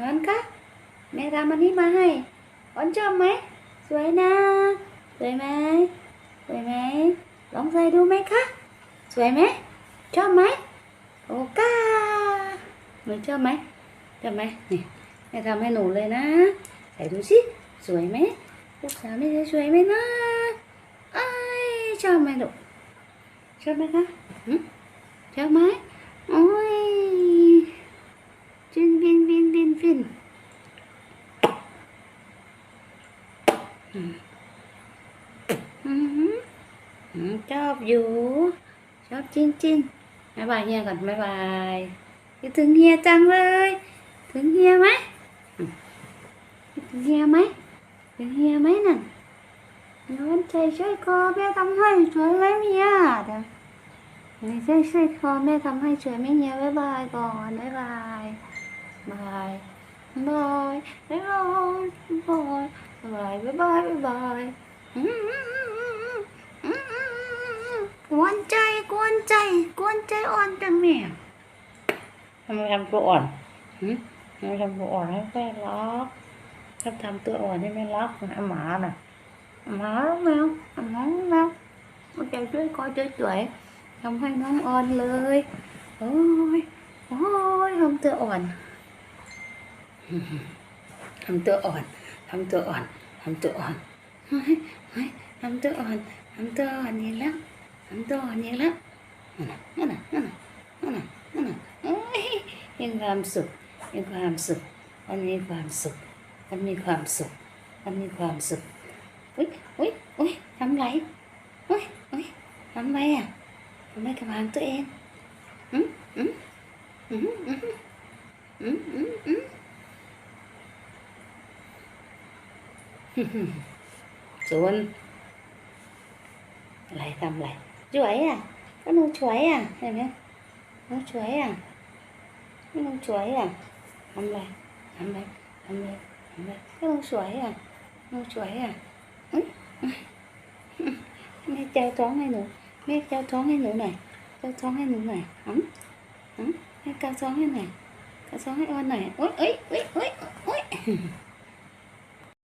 ออนคะแม่ทำอันนี้มาให้ออนชอบไหม สวยนะ สวยไหม สวยไหม ลองใส่ดูไหมคะ สวยไหม ชอบไหม โอก้าหนูชอบไหมชอบไหมนี่แม่ทำให้หนูเลยนะ ใส่ดูสิ สวยไหมลูกสาวแม่จะสวยไหมนะไอ้ชอบไหมลูกชอบไหมคะชอบไหมโอ้ย ฟินฟินฟินฟินฟินอืมอืมอืม ชอบอยู่ ชอบจริงจริงบายบายเฮียก่อนบายบายคิดถึงเฮียจังเลย ถึงเฮียไหมคิดถึงเฮียไหมถึงเฮียไหมนั่นย้อนใจช่วยคอแม่ทำให้สวยไหมเฮียเดี๋ยวไม่ใช่ช่วยคอแม่ทำให้สวยไหมเฮียบายบายก่อนบายบายบาย บายบายบายบายบายบายกวนใจกวนใจกวนใจอ่อนจังแม่ยทำไมทำตัวอ่อนทำไมทำตัวอ่อนให้แม่รักชอบทำตัวอ่อนให้แม่รักหมาน่ะหมาแมวหมาแมวมันจะช่วยคอยสวยๆทำให้น้องอ่อนเลยโอ้ยโอ้ยทำตัวอ่อน ทำตัวอ่อนทำตัวอ่อนทำตัวอ่อนเฮ้ยเฮ้ยทำตัวอ่อนทำตัวอ่อนอีกแล้วทำตัวอ่อนอีกแล้วนั่นน่ะนั่นน่ะนั่นน่ะนั่นน่ะนั่นเอ้ยมีความสุขมีความสุขมันมีความสุขมันมีความสุขมันมีความสุขอุ้ยอุ้ยอุ้ยทำไรอุ้ยอุ้ยทำไรอะทำไมกำลังตัวเองอืมอืมอืมอืมอืมอืม xuống lại tầm lại chuối à? Nó nấu chuối à? Thấy không, nấu chuối à? Nó nấu chuối à? Nắm lên nắm lên nắm lên nắm lên nó nấu chuối à? Nấu chuối à? Mẹ trao thoáng hay nữa. Mẹ trao thoáng hay nữa này. Trao thoáng hay nữa này. Ấm ấm mẹ cao thoáng hay này. Cao thoáng hay ơn này. Ôi ôi ôi ôi ôi.